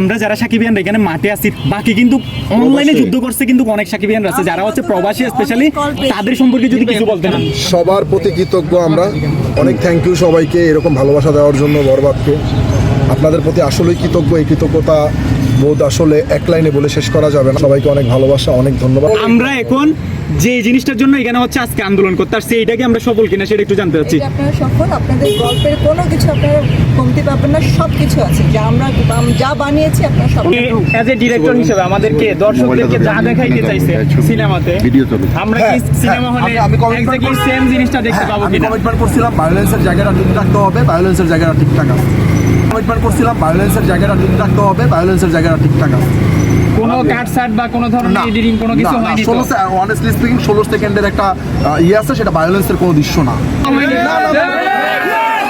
আমরা যারা সাকিবিয়ান এখানে মাঠে আছি। বাকি কিন্তু অনলাইনে যুদ্ধ করছে কিন্তু অনেক সাকিবিয়ান আছে। যারা হচ্ছে প্রবাসী স্পেশালি তাদের সম্পর্কে যদি কিছু বলতেন সবার প্রতি কৃতজ্ঞ আমরা। অনেক থ্যাংক ইউ সবাইকে এরকম ভালোবাসা দেওয়ার জন্য বরবাদকে। আপনাদের প্রতি আসলেই কৃতজ্ঞ। এই কৃতজ্ঞতা বোধ আসলে এক লাইনে বলে শেষ করা যাবে না। সবাইকে অনেক ভালোবাসা অনেক ধন্যবাদ। আমরা এখন যে জিনিসটার জন্য এখানে হচ্ছে আজকে আন্দোলন করতে আসছি এইটাকে আমরা সফল কিনা সেটা একটু জানতে চাচ্ছি। আপনারা সফল আপনাদের গল্পের কোনো কিছু আপনারা কমতি পাবেন না সব কিছু আছে। যা আমরা যা বানিয়েছি আপনারা সব অ্যাজ এ ডিরেক্টর হিসেবে আমাদেরকে দর্শকদেরকে যা দেখাইতে চাইছে সিনেমাতে। আমরা কি সিনেমা হলে আমি- এক্স্যাক্টলি সেম জিনিসটা দেখতে পাবো আমি কিনা? কমিটমেন্ট করছিলাম ভায়োলেন্সের জায়গাটা ঠিক রাখতে হবে ভায়োলেন্সের জায়গাটা ঠিকঠাক আছে কমিটমেন্ট করছিলাম ভায়োলেন্সের জায়গাটা ঠিক রাখতে হবে ভায়োলেন্সের জায়গাটা ঠিকঠাক আছে। কোনো কাট সাট বা কোনো ধরনের এডিটিং কোনো কিছু হয়নি ষোলো অনেস্টলি স্পিকিং ষোলো সেকেন্ডের একটা ইয়ে আছে সেটা ভায়োলেন্সের কোনো দৃশ্য না।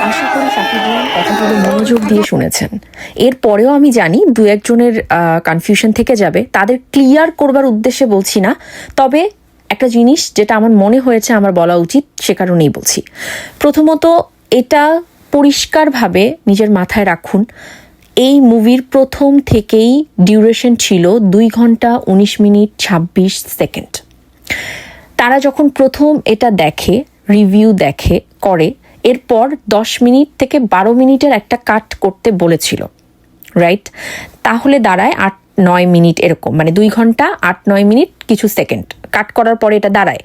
আশা করি সাকিবুল কথাগুলো মনোযোগ দিয়ে শুনেছেন। এরপরেও আমি জানি দু একজনের কনফিউশন থেকে যাবে। তাদের ক্লিয়ার করবার উদ্দেশ্যে বলছি না। তবে একটা জিনিস যেটা আমার মনে হয়েছে আমার বলা উচিত সে কারণেই বলছি। প্রথমত এটা পরিষ্কারভাবে নিজের মাথায় রাখুন। এই মুভির প্রথম থেকেই ডিউরেশন ছিল দুই ঘণ্টা উনিশ মিনিট ছাব্বিশ সেকেন্ড তারা যখন প্রথম এটা দেখে রিভিউ দেখে, করে, এরপর দশ মিনিট থেকে বারো মিনিটের একটা কাট করতে বলেছিল রাইট তাহলে দাঁড়ায় আট, নয় মিনিট এরকম মানে দুই ঘণ্টা আট, নয় মিনিট কিছু সেকেন্ড কাট করার পরে এটা দাঁড়ায়।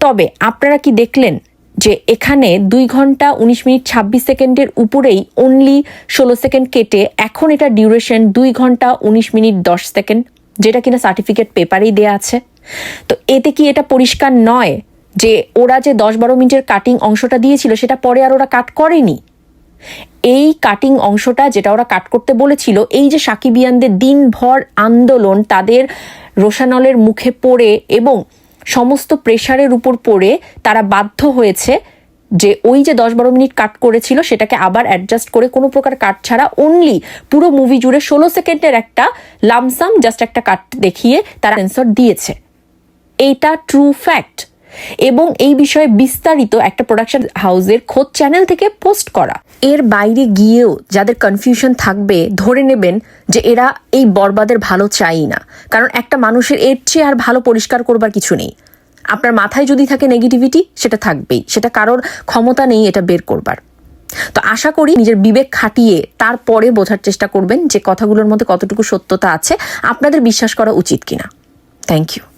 তবে আপনারা কি দেখলেন? যে এখানে দুই ঘণ্টা উনিশ মিনিট ছাব্বিশ সেকেন্ডের উপরেই অনলি ষোলো সেকেন্ড কেটে এখন এটা ডিউরেশন দুই ঘণ্টা উনিশ মিনিট দশ সেকেন্ড, যেটা কিনা সার্টিফিকেট পেপারেই দেয়া আছে। তো এতে কি এটা পরিষ্কার নয় যে ওরা যে দশ বারো মিনিটের কাটিং অংশটা দিয়েছিল, সেটা পরে আর ওরা কাট করেনি? এই কাটিং অংশটা যেটা ওরা কাট করতে বলেছিল, এই যে সাকিবিয়ানদের দিনভর আন্দোলন তাদের রোশানলের মুখে পড়ে এবং সমস্ত প্রেশারের উপর পড়ে তারা বাধ্য হয়েছে যে ওই যে দশ বারো মিনিট কাট করেছিল সেটাকে আবার অ্যাডজাস্ট করে কোনো প্রকার কাট ছাড়া অনলি পুরো মুভি জুড়ে ষোলো সেকেন্ডের একটা লামসাম জাস্ট একটা কাট দেখিয়ে তারা অ্যান্সার দিয়েছে। এইটা ট্রু ফ্যাক্ট এবং এই বিষয়ে বিস্তারিত একটা প্রোডাকশন হাউসের খোঁজ চ্যানেল থেকে পোস্ট করা। এর বাইরে গিয়েও যাদের কনফিউশন থাকবে, ধরে নেবেন যে এরা এই বরবাদের ভালো চাই না। কারণ একটা মানুষের এর চেয়ে আর ভালো পরিষ্কার করবার কিছু নেই। আপনার মাথায় যদি থাকে নেগেটিভিটি সেটা থাকবেই। সেটা কারোর ক্ষমতা নেই এটা বের করবার। তো আশা করি নিজের বিবেক খাটিয়ে তারপরে বোঝার চেষ্টা করবেন যে কথাগুলোর মধ্যে কতটুকু সত্যতা আছে। আপনাদের বিশ্বাস করা উচিত কিনা। Thank you